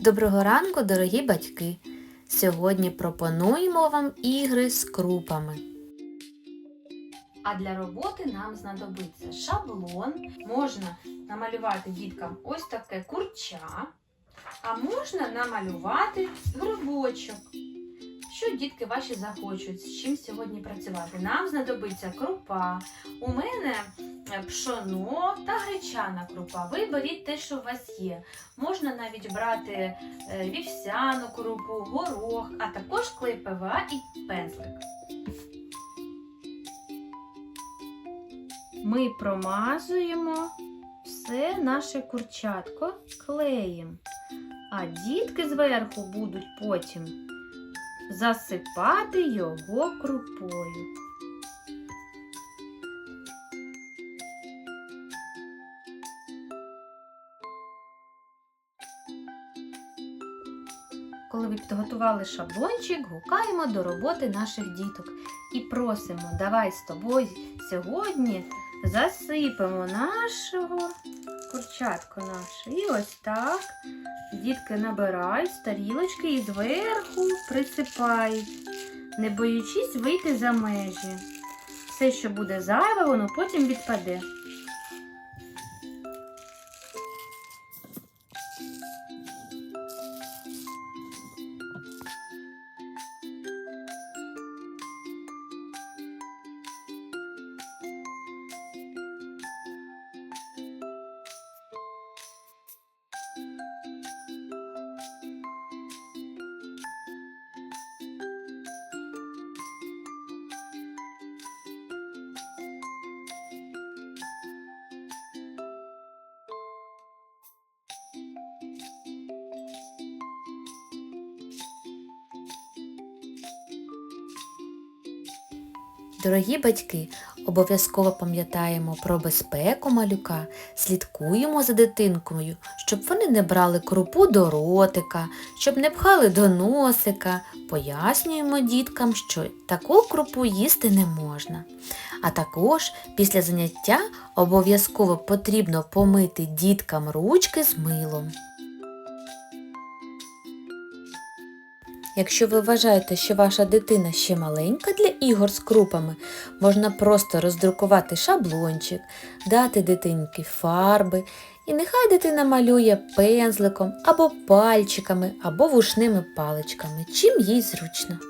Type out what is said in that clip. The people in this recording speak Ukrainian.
Доброго ранку, дорогі батьки! Сьогодні пропонуємо вам ігри з крупами. А для роботи нам знадобиться шаблон. Можна намалювати діткам ось таке курча, а можна намалювати грибочок. Що дітки ваші захочуть, з чим сьогодні працювати? Нам знадобиться крупа. У мене е, пшоно та гречана крупа. Ви беріть те, що у вас є. Можна навіть брати е, вівсяну крупу, горох, а також клей ПВА і пензлик. Ми промазуємо все наше курчатко клеєм, а дітки зверху будуть потім засипати його крупою. Коли ви підготували шаблончик, гукаємо до роботи наших діток і просимо, давай з тобою сьогодні засипемо нашого курчатку наше. І ось так дітки набирають з тарілочки і зверху присипають, не боючись вийти за межі. Все, що буде зайве, воно потім відпаде. Дорогі батьки, обов'язково пам'ятаємо про безпеку малюка, слідкуємо за дитинкою, щоб вони не брали крупу до ротика, щоб не пхали до носика. Пояснюємо діткам, що таку крупу їсти не можна. А також після заняття обов'язково потрібно помити діткам ручки з милом. Якщо ви вважаєте, що ваша дитина ще маленька для ігор з крупами, можна просто роздрукувати шаблончик, дати дитинки фарби, і нехай дитина малює пензликом або пальчиками, або вушними паличками, чим їй зручно.